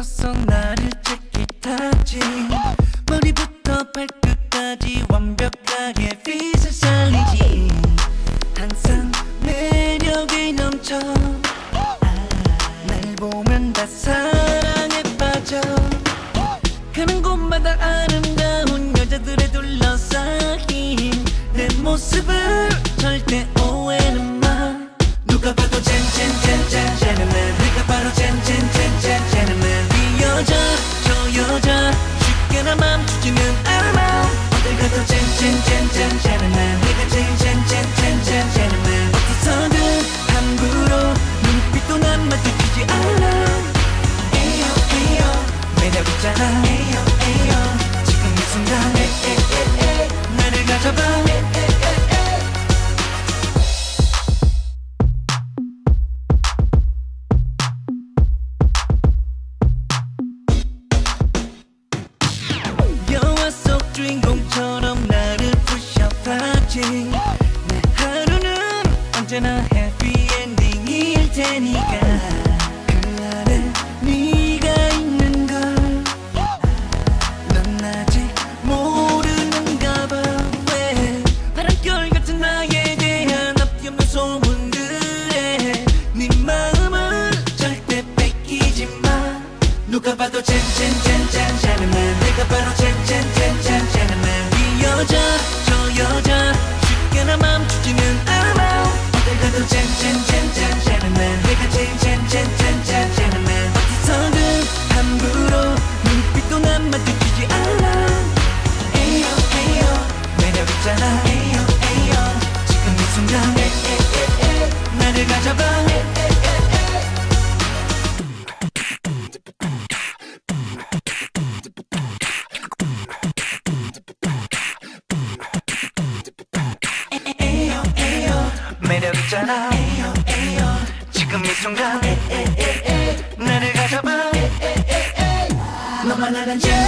멈춰서 나를 찾기 타지. 머리부터 발끝까지 완벽하게 빛을 살리지. 항상 매력이 넘쳐. 아, 날 보면 다 사랑에 빠져. 가는 곳마다 아름다운 여자들에 둘러싸인 내 모습을 절대 난 맡기지 않아. 에요 에요 매력 있잖아. 에요 에요 지금 이 순간. 에에에에 나를 가져봐. 에에에에 영화 속 주인공처럼 나를 부셔봤지. 내 하루는 언제나 해피 엔딩일 테니까 나에 대한 앞뒤 없는 소문들에 네 마음을 절대 뺏기지 마. 누가 봐도 젠젠젠젠 젠틀맨 내가 바로 젠젠젠젠 젠틀맨 이 여자 저 여자 쉽게 나 맘 주지는 않아 어딜 가도 젠젠젠젠 젠틀맨 내가 젠젠 가져봐 에에에에 에요 에요 매력 있잖아. 에요 에요 지금 이 순간 에에에에 나를 가져봐. 에에에에 너만 알아 젠젠